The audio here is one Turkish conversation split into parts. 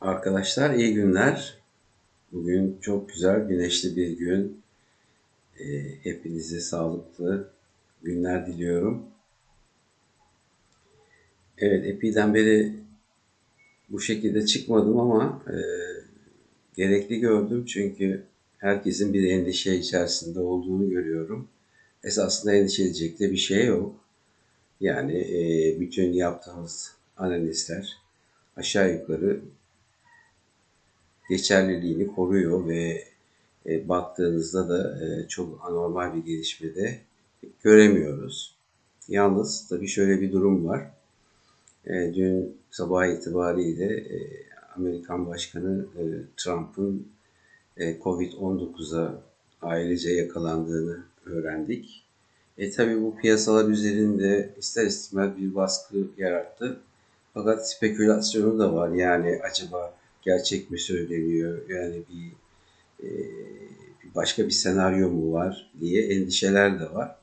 Arkadaşlar iyi günler. Bugün çok güzel güneşli bir gün. Ee, hepinize sağlıklı günler diliyorum. Evet epeyden beri bu şekilde çıkmadım ama e, gerekli gördüm çünkü herkesin bir endişe içerisinde olduğunu görüyorum. Esasında endişe edecek de bir şey yok. Yani e, bütün yaptığımız analizler aşağı yukarı geçerliliğini koruyor ve e, baktığınızda da e, çok anormal bir gelişme de göremiyoruz. Yalnız tabii şöyle bir durum var. E, dün sabah itibariyle e, Amerikan Başkanı e, Trump'ın e, Covid-19'a ailece yakalandığını öğrendik. E tabi bu piyasalar üzerinde ister istemez bir baskı yarattı. Fakat spekülasyonu da var. Yani acaba gerçek mi söyleniyor? Yani bir, e, bir başka bir senaryo mu var diye endişeler de var.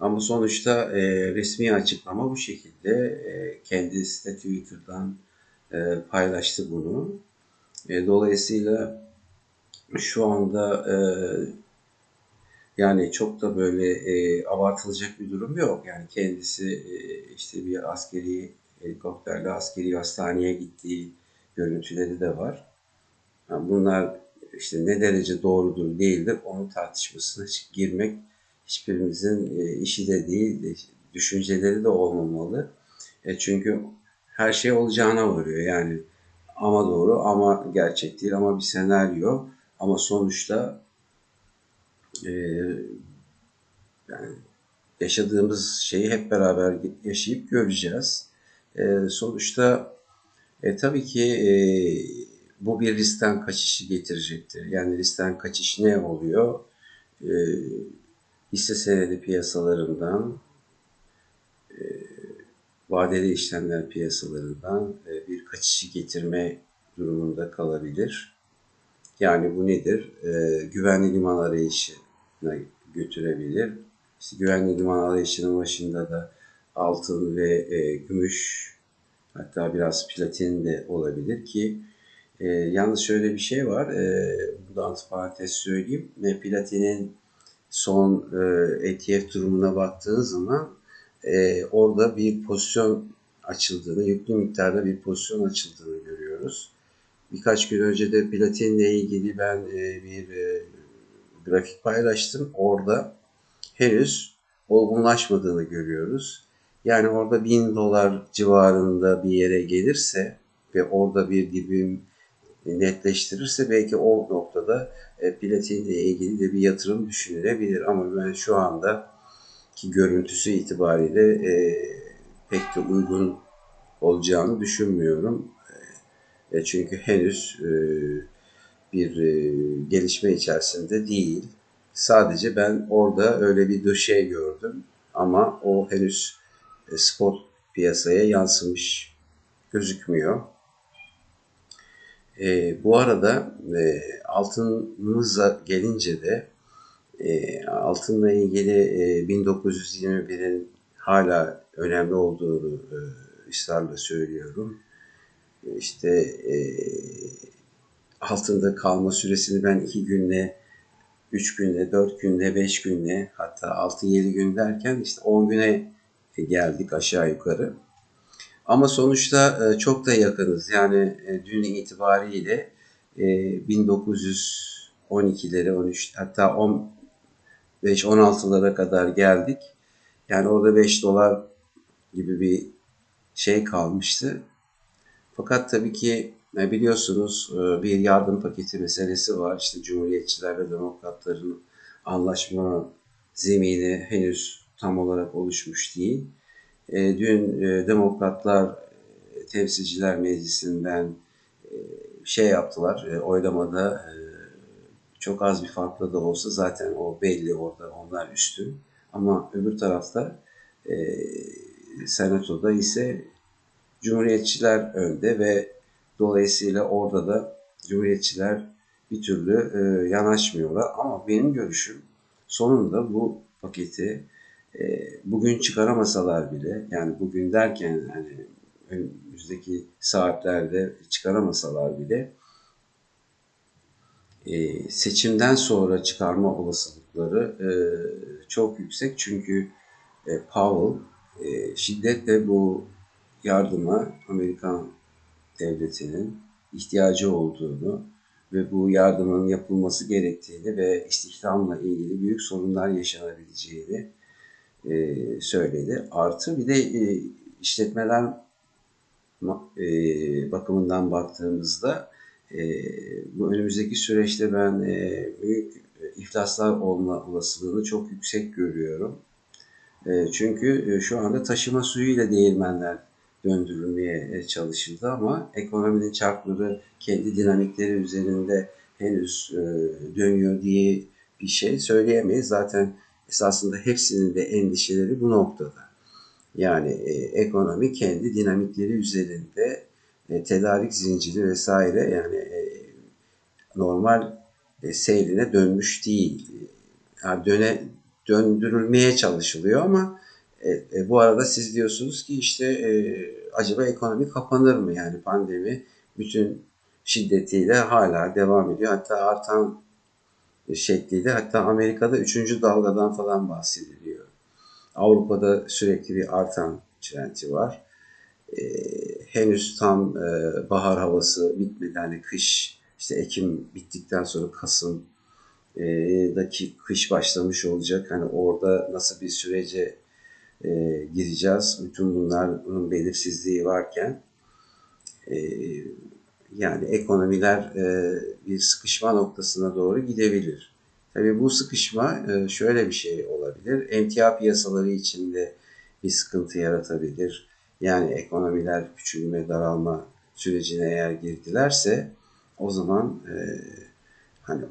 Ama sonuçta e, resmi açıklama bu şekilde. E, kendisi de Twitter'dan e, paylaştı bunu. E, dolayısıyla şu anda e, yani çok da böyle e, abartılacak bir durum yok. Yani kendisi e, işte bir askeri helikopterle askeri hastaneye gittiği görüntüleri de var. Yani bunlar işte ne derece doğrudur değildir onun tartışmasına girmek hiçbirimizin e, işi de değil, düşünceleri de olmamalı. E çünkü her şey olacağına varıyor. Yani ama doğru ama gerçek değil ama bir senaryo ama sonuçta e, yani yaşadığımız şeyi hep beraber yaşayıp göreceğiz. E, sonuçta e, tabii ki e, bu bir riskten kaçışı getirecektir. Yani riskten kaçış ne oluyor? E, hisse senedi piyasalarından, e, vadeli işlemler piyasalarından e, bir kaçışı getirme durumunda kalabilir. Yani bu nedir? E, güvenli liman arayışına götürebilir. İşte güvenli liman arayışının başında da altın ve e, gümüş Hatta biraz platin de olabilir ki e, yalnız şöyle bir şey var. E, burada antiparantez söyleyeyim. E, platinin son e, ETF durumuna baktığınız zaman e, orada bir pozisyon açıldığını, yüklü miktarda bir pozisyon açıldığını görüyoruz. Birkaç gün önce de platinle ilgili ben e, bir e, grafik paylaştım. Orada henüz olgunlaşmadığını görüyoruz. Yani orada 1000 dolar civarında bir yere gelirse ve orada bir dibim netleştirirse belki o noktada e, platinle ilgili de bir yatırım düşünülebilir. Ama ben şu anda ki görüntüsü itibariyle e, pek de uygun olacağını düşünmüyorum. E, çünkü henüz e, bir e, gelişme içerisinde değil. Sadece ben orada öyle bir döşe gördüm ama o henüz spot piyasaya yansımış gözükmüyor. E, bu arada e, altınımıza gelince de e, altınla ilgili e, 1921'in hala önemli olduğunu e, ısrarla söylüyorum. İşte e, altında kalma süresini ben iki günle, üç günle, dört günle, beş günle hatta altı yedi gün derken işte on güne geldik aşağı yukarı. Ama sonuçta e, çok da yakınız. Yani e, dün itibariyle 1912'lere, 13 hatta 15-16'lara kadar geldik. Yani orada 5 dolar gibi bir şey kalmıştı. Fakat tabii ki e, biliyorsunuz bir yardım paketi meselesi var. İşte Cumhuriyetçilerle Demokratların anlaşma zemini henüz tam olarak oluşmuş değil. E, dün e, Demokratlar e, Temsilciler Meclisi'nden e, şey yaptılar, e, oylamada e, çok az bir farklı da olsa zaten o belli orada onlar üstün. Ama öbür tarafta e, Senato'da ise Cumhuriyetçiler önde ve dolayısıyla orada da Cumhuriyetçiler bir türlü e, yanaşmıyorlar. Ama benim görüşüm sonunda bu paketi e, bugün çıkaramasalar bile yani bugün derken hani önümüzdeki saatlerde çıkaramasalar bile e, seçimden sonra çıkarma olasılıkları e, çok yüksek. Çünkü e, Powell e, şiddetle bu yardıma Amerikan devletinin ihtiyacı olduğunu ve bu yardımın yapılması gerektiğini ve istihdamla ilgili büyük sorunlar yaşanabileceğini e, söyledi. Artı bir de e, işletmeler e, bakımından baktığımızda e, bu önümüzdeki süreçte ben e, büyük iflaslar olma olasılığını çok yüksek görüyorum. E, çünkü e, şu anda taşıma suyuyla değirmenler döndürülmeye e, çalışıldı ama ekonominin çarkları kendi dinamikleri üzerinde henüz e, dönüyor diye bir şey söyleyemeyiz. Zaten esasında hepsinin de endişeleri bu noktada. Yani e, ekonomi kendi dinamikleri üzerinde e, tedarik zinciri vesaire yani e, normal e, seyrine dönmüş değil. Yani döne döndürülmeye çalışılıyor ama e, e, bu arada siz diyorsunuz ki işte e, acaba ekonomi kapanır mı? Yani pandemi bütün şiddetiyle hala devam ediyor. Hatta artan şekliyle hatta Amerika'da üçüncü dalgadan falan bahsediliyor. Avrupa'da sürekli bir artan trendi var. Ee, henüz tam e, bahar havası bitmedi. Hani kış işte Ekim bittikten sonra Kasım e, daki kış başlamış olacak. Hani orada nasıl bir sürece e, gireceğiz? Bütün bunların belirsizliği varken e, yani ekonomiler e, bir sıkışma noktasına doğru gidebilir. Tabii bu sıkışma e, şöyle bir şey olabilir. Emtia piyasaları içinde bir sıkıntı yaratabilir. Yani ekonomiler küçülme, daralma sürecine eğer girdilerse o zaman e, hani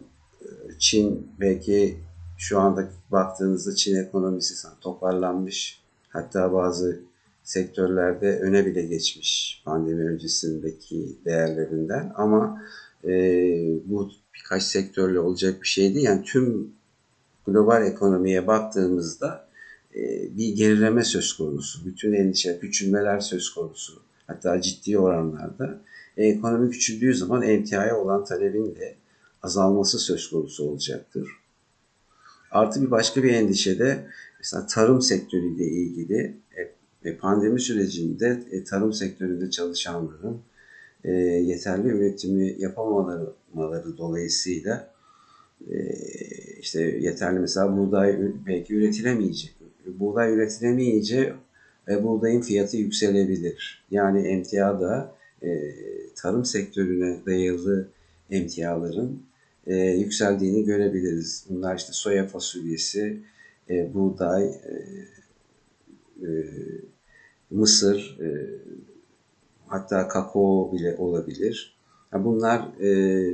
Çin belki şu anda baktığınızda Çin ekonomisi toparlanmış. Hatta bazı sektörlerde öne bile geçmiş pandemi öncesindeki değerlerinden ama e, bu birkaç sektörle olacak bir şeydi. Yani tüm global ekonomiye baktığımızda e, bir gerileme söz konusu. Bütün endişe, küçülmeler söz konusu. Hatta ciddi oranlarda. E, ekonomi küçüldüğü zaman emtiaya olan talebin de azalması söz konusu olacaktır. Artı bir başka bir endişe de mesela tarım sektörüyle ilgili e, pandemi sürecinde e, tarım sektöründe çalışanların e, yeterli üretimi yapamamaları dolayısıyla işte yeterli mesela buğday belki üretilemeyecek. Buğday üretilemeyince buğdayın fiyatı yükselebilir. Yani emtia da tarım sektörüne dayalı emtiaların yükseldiğini görebiliriz. Bunlar işte soya fasulyesi, buğday, mısır, e, hatta kakao bile olabilir. Yani bunlar e,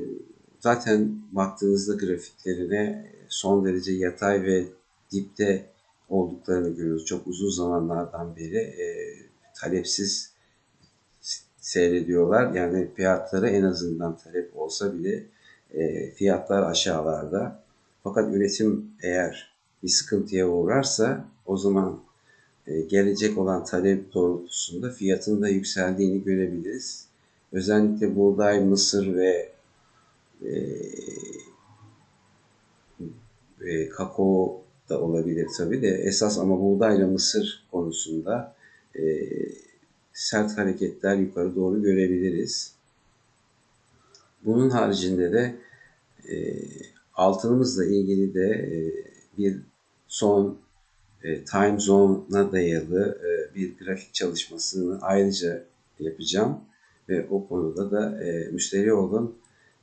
zaten baktığınızda grafiklerine son derece yatay ve dipte olduklarını görüyoruz. Çok uzun zamanlardan beri e, talepsiz seyrediyorlar. Yani fiyatları en azından talep olsa bile e, fiyatlar aşağılarda. Fakat üretim eğer bir sıkıntıya uğrarsa o zaman gelecek olan talep doğrultusunda fiyatın da yükseldiğini görebiliriz. Özellikle buğday, mısır ve e, e, kakao da olabilir tabi de esas ama buğday ile mısır konusunda e, sert hareketler yukarı doğru görebiliriz. Bunun haricinde de e, altınımızla ilgili de e, bir son e, time zone'a dayalı e, bir grafik çalışmasını ayrıca yapacağım. Ve o konuda da e, müşteri olun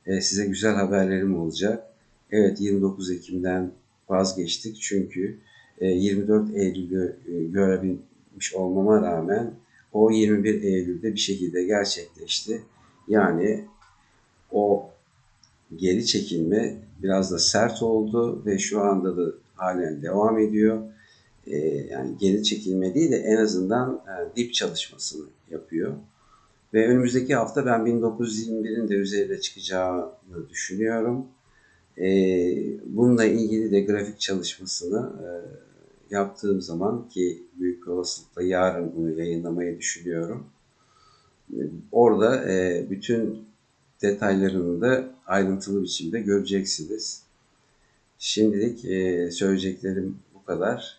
size güzel haberlerim olacak. Evet 29 Ekim'den vazgeçtik çünkü e, 24 Eylül'ü görebilmiş olmama rağmen o 21 Eylül'de bir şekilde gerçekleşti. Yani o geri çekilme biraz da sert oldu ve şu anda da halen devam ediyor. E, yani geri çekilme değil de en azından e, dip çalışmasını yapıyor. Ve önümüzdeki hafta ben 1921'in de üzerinde çıkacağını düşünüyorum. E, bununla ilgili de grafik çalışmasını yaptığım zaman ki büyük olasılıkla yarın bunu yayınlamayı düşünüyorum. Orada bütün detaylarını da ayrıntılı biçimde göreceksiniz. Şimdilik söyleyeceklerim bu kadar.